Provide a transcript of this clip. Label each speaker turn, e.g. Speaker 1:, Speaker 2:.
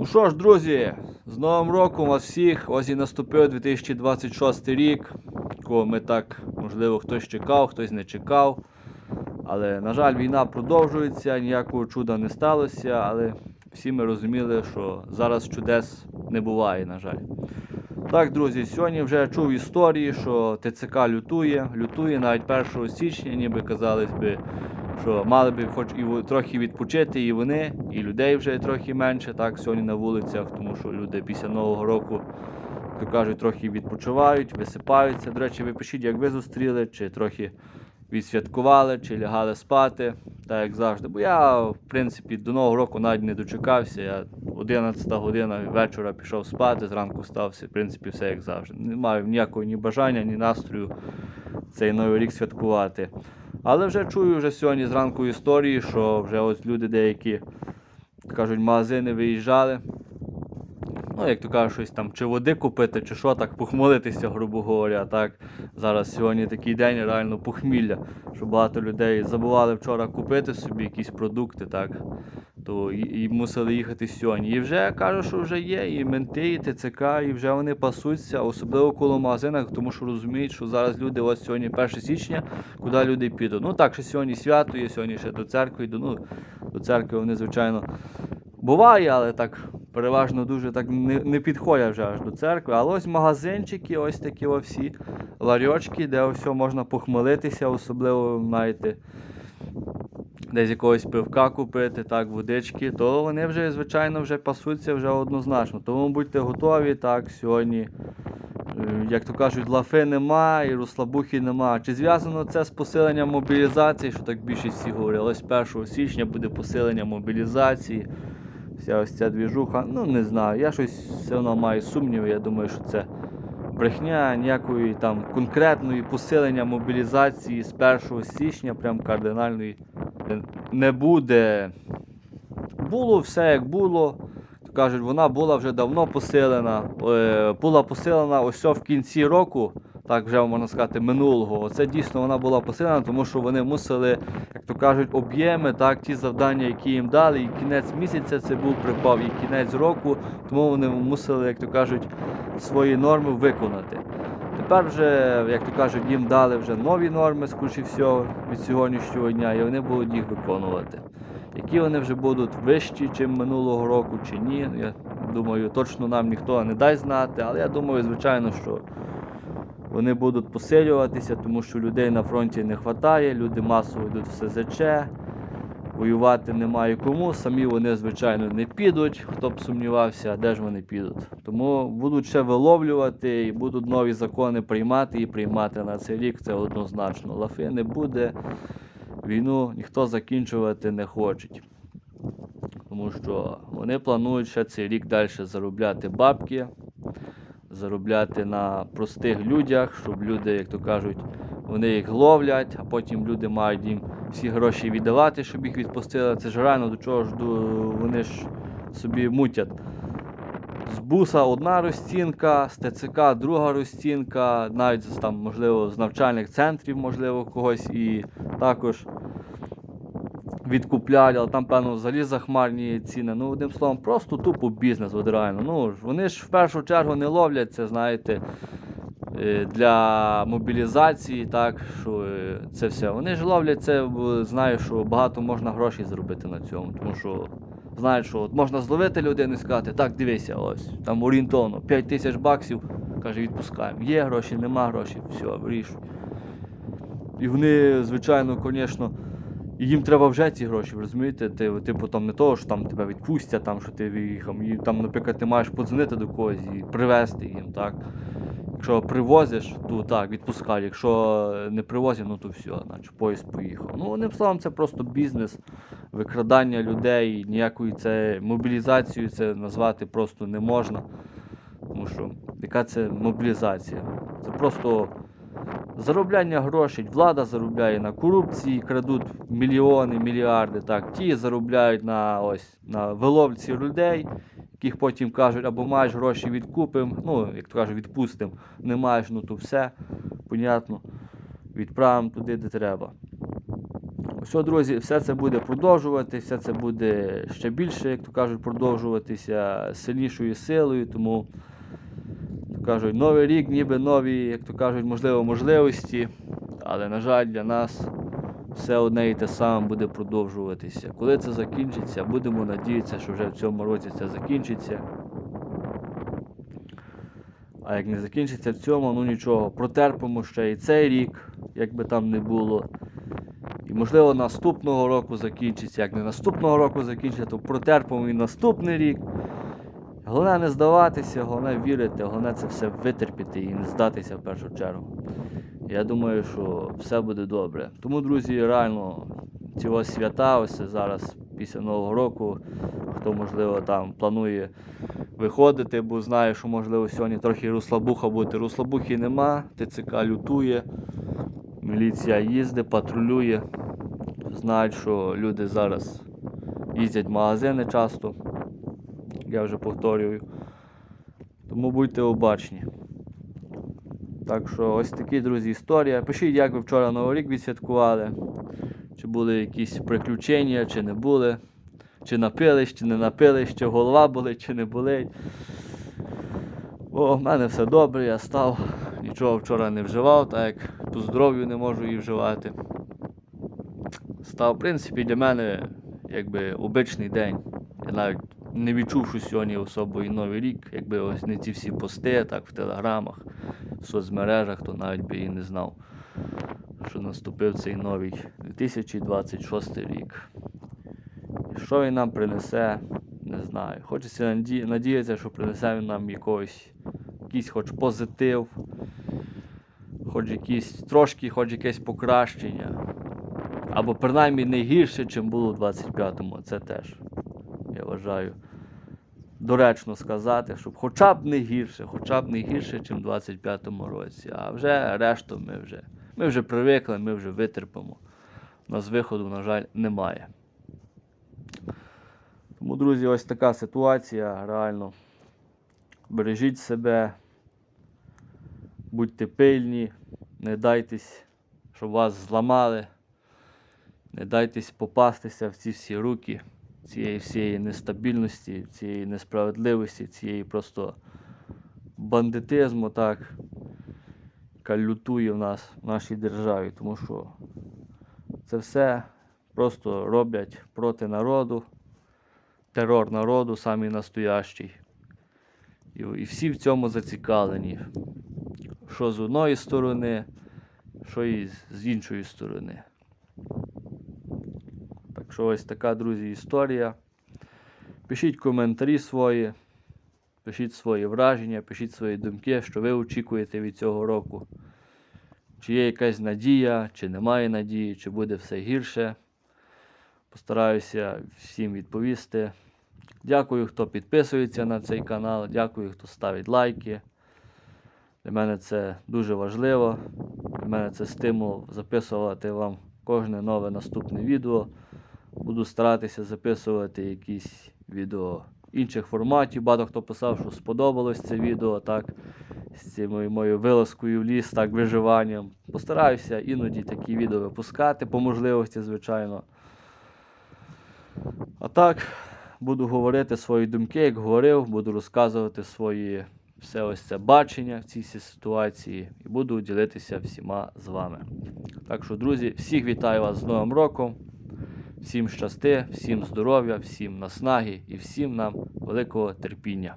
Speaker 1: Ну що ж, друзі, з Новим роком вас всіх. Ось і наступив 2026 рік, якого ми так, можливо, хтось чекав, хтось не чекав. Але, на жаль, війна продовжується, ніякого чуда не сталося, але всі ми розуміли, що зараз чудес не буває, на жаль. Так, друзі, сьогодні вже чув історії, що ТЦК лютує, лютує навіть 1 січня, ніби казалось би, що мали би хоч і трохи відпочити і вони, і людей вже трохи менше, так, сьогодні на вулицях, тому що люди після Нового року, то кажуть, трохи відпочивають, висипаються. До речі, ви пишіть, як ви зустріли, чи трохи відсвяткували, чи лягали спати, так як завжди. Бо я, в принципі, до Нового року навіть не дочекався. Я 11 година вечора пішов спати, зранку встався, в принципі, все як завжди. Не маю ніякого ні бажання, ні настрою цей новий рік святкувати. Але вже чую вже сьогодні зранку історії, що вже ось люди деякі кажуть, магазини виїжджали. Ну, як то кажуть, щось там, чи води купити, чи що, так похмелитися, грубо говоря. Так, зараз сьогодні такий день, реально похмілля, що багато людей забували вчора купити собі якісь продукти, так, то і, і мусили їхати сьогодні. І вже кажуть, що вже є, і менти, і ТЦК, і вже вони пасуться, особливо коло магазинах, тому що розуміють, що зараз люди, ось сьогодні 1 січня, куди люди підуть. Ну так, що сьогодні свято є, сьогодні ще до церкви йду. Ну, до церкви вони, звичайно, буває, але так переважно дуже так не, не підходять вже аж до церкви. Але ось магазинчики, ось такі всі ларьочки, де все можна похмелитися, особливо, знаєте, десь якогось пивка купити, так, водички, то вони вже, звичайно, вже пасуться вже однозначно. Тому будьте готові, так, сьогодні. е, Як то кажуть, лафи нема і розслабухи нема. Чи зв'язано це з посиленням мобілізації, що так більшість всі говорили? Ось 1 січня буде посилення мобілізації. Вся ось ця двіжуха. Ну не знаю. Я щось все одно маю сумніви. Я думаю, що це брехня, ніякої там конкретної посилення мобілізації з 1 січня, прям кардинальної не буде. Було все як було. Кажуть, вона була вже давно посилена. Е, була посилена ось в кінці року, так вже можна сказати, минулого. Оце дійсно вона була посилена, тому що вони мусили, як то кажуть, об'єми, так, ті завдання, які їм дали, і кінець місяця це був припав, і кінець року, тому вони мусили, як то кажуть, свої норми виконати. Тепер вже, як то кажуть, їм дали вже нові норми, скоріше всього, від сьогоднішнього дня, і вони будуть їх виконувати. Які вони вже будуть вищі, ніж минулого року, чи ні. Я думаю, точно нам ніхто не дасть знати, але я думаю, звичайно, що вони будуть посилюватися, тому що людей на фронті не вистачає, люди масово йдуть в СЗЧ, воювати немає кому, самі вони, звичайно, не підуть, хто б сумнівався, де ж вони підуть. Тому будуть ще виловлювати і будуть нові закони приймати і приймати на цей рік, це однозначно. Лафи не буде, війну ніхто закінчувати не хоче. Тому що вони планують ще цей рік далі заробляти бабки, заробляти на простих людях, щоб люди, як то кажуть, вони їх ловлять, а потім люди мають їм всі гроші віддавати, щоб їх відпустили. Це ж реально до чого ж вони ж собі мутять. З буса одна розцінка, з ТЦК друга розцінка, навіть там, можливо, з навчальних центрів, можливо, когось і також відкупляли, але там, певно, взагалі захмарні ціни. Ну, одним словом, просто тупо бізнес, от реально. Ну, вони ж в першу чергу не ловлять це, знаєте, е, для мобілізації, так, що е, це все. Вони ж ловлять це, бо знають, що багато можна грошей зробити на цьому, тому що знають, що от можна зловити людину і сказати, так, дивися, ось, там орієнтовно, 5 тисяч баксів, каже, відпускаємо. Є гроші, нема грошей, все, вирішуй. І вони, звичайно, звісно, і їм треба вже ці гроші, розумієте? Ти, типу, там не того, що там тебе відпустять, там, що ти виїхав. І там, наприклад, ти маєш подзвонити до когось і привезти їм, так? Якщо привозиш, то так, відпускай. Якщо не привозять, ну то все, значить поїзд поїхав. Ну, одним словом, це просто бізнес, викрадання людей, ніякої це мобілізацію це назвати просто не можна. Тому що яка це мобілізація? Це просто заробляння грошей. Влада заробляє на корупції, крадуть мільйони, мільярди. Так, ті заробляють на ось на виловці людей, яких потім кажуть, або маєш гроші відкупимо, ну, як то кажуть, відпустимо, не маєш, ну то все, понятно, відправимо туди, де треба. Все, друзі, все це буде продовжуватися, все це буде ще більше, як то кажуть, продовжуватися сильнішою силою. Тому, то кажуть, новий рік, ніби нові, як то кажуть, можливо, можливості. Але, на жаль, для нас все одне і те саме буде продовжуватися. Коли це закінчиться, будемо надіятися, що вже в цьому році це закінчиться. А як не закінчиться в цьому, ну нічого, протерпимо ще і цей рік, як би там не було. І можливо наступного року закінчиться. Як не наступного року закінчиться, то протерпимо і наступний рік. Головне не здаватися, головне вірити, головне це все витерпіти і не здатися в першу чергу. Я думаю, що все буде добре. Тому, друзі, реально ось свята, ось зараз після Нового року, хто можливо там планує виходити, бо знає, що можливо сьогодні трохи руслабуха буде. Руслабухи нема, ТЦК лютує, міліція їздить, патрулює. Знають, що люди зараз їздять в магазини часто. Я вже повторюю. Тому будьте обачні. Так що ось такі, друзі, історія. Пишіть, як ви вчора Новий рік відсвяткували. Чи були якісь приключення, чи не були. Чи напились, чи не напились, чи голова болить, чи не болить. О, в мене все добре, я став. Нічого вчора не вживав, так як по здоров'ю не можу її вживати. Став, в принципі, для мене якби обичний день. Я навіть не відчув, що сьогодні особо і новий рік, якби ось не ці всі пости, так в телеграмах, в соцмережах, то навіть би і не знав, що наступив цей новий 2026 рік. Що він нам принесе, не знаю. Хочеться наді- надіятися, що принесе він нам якогось, якийсь хоч позитив, хоч якийсь трошки, хоч якесь покращення. Або принаймні не гірше, ніж було в 25-му. Це теж, вважаю, доречно сказати, щоб хоча б не гірше, хоча б не гірше, ніж в 25-му році. А вже решту ми вже, ми вже привикли, ми вже витерпимо. У нас виходу, на жаль, немає. Тому, друзі, ось така ситуація. Реально. Бережіть себе, будьте пильні, не дайтесь, щоб вас зламали. Не дайтесь попастися в ці всі руки цієї всієї нестабільності, цієї несправедливості, цієї просто бандитизму, так, яка лютує в нас в нашій державі. Тому що це все просто роблять проти народу, терор народу, самий настоящий. І, і всі в цьому зацікавлені. Що з одної сторони, що і з- іншої сторони. Так що ось така, друзі, історія. Пишіть коментарі свої, пишіть свої враження, пишіть свої думки, що ви очікуєте від цього року. Чи є якась надія, чи немає надії, чи буде все гірше. Постараюся всім відповісти. Дякую, хто підписується на цей канал, дякую, хто ставить лайки. Для мене це дуже важливо. Для мене це стимул записувати вам кожне нове наступне відео. Буду старатися записувати якісь відео інших форматів. Багато хто писав, що сподобалось це відео, так, з цією моєю вилазкою в ліс, так, виживанням. Постараюся іноді такі відео випускати по можливості, звичайно. А так, буду говорити свої думки, як говорив, буду розказувати свої все ось це бачення в цій ситуації і буду ділитися всіма з вами. Так що, друзі, всіх вітаю вас з Новим роком. Всім щасти, всім здоров'я, всім наснаги і всім нам великого терпіння.